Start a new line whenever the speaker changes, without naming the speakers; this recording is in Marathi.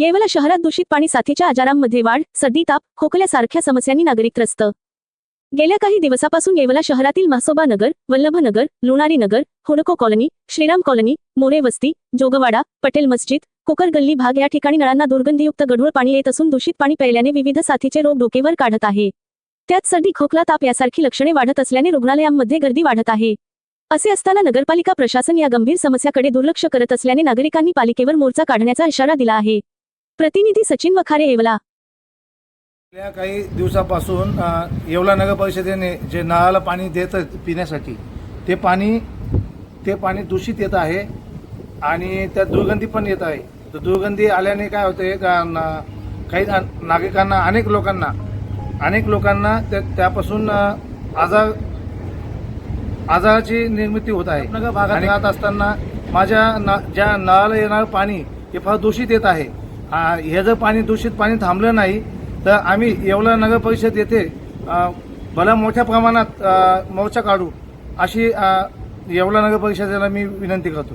येवला शहरात दूषित पाणी साथीच्या आजारांमध्ये वाढ सर्दी ताप खोकल्यासारख्या समस्यांनी नागरिक त्रस्त. गेल्या काही दिवसापासून येवला शहरातील मासोबा नगर वल्लभनगर लोणारी नगर होडको कॉलनी श्रीराम कॉलनी मोरे वस्ती जोगवाडा पटेल मस्जिद कोकर गल्ली भाग या ठिकाणी नळांना दुर्गंधीयुक्त गढूळ पाणी येत असून दूषित पाणी प्यायल्याने विविध साथीचे रोग डोकेवर काढत आहे. त्यात सर्दी खोकला ताप यासारखी लक्षणे वाढत असल्याने रुग्णालयांमध्ये गर्दी वाढत आहे. असे असताना नगरपालिका प्रशासन या गंभीर समस्याकडे दुर्लक्ष करत असल्याने नागरिकांनी पालिकेवर मोर्चा काढण्याचा इशारा दिला आहे. प्रतिनिधी सचिन वखारे येवला.
गेल्या काही दिवसापासून अ, येवला नगर परिषदेने जे नळाला पाणी देतं पिण्यासाठी ते पाणी ते पाणी दूषित येत आहे आणि त्यात दुर्गंधी पण येत आहे. तर दुर्गंधी आल्याने काय होते का न- काही ना- नागरिकांना अनेक लोकांना अनेक लोकांना त्या त्यापासून अ, आजार आजाराची निर्मिती होत आहे. नगर भागात राहत असताना माझ्या न ज्या नळाला येणारं पाणी हे फार दूषित येत आहे. हे जर पाणी दूषित पाणी थांबलं नाही तर आम्ही येवला नगर परिषद येथे भला मोठ्या प्रमाणात मोर्चा काढू अशी येवला नगर परिषदेला मी विनंती करतो.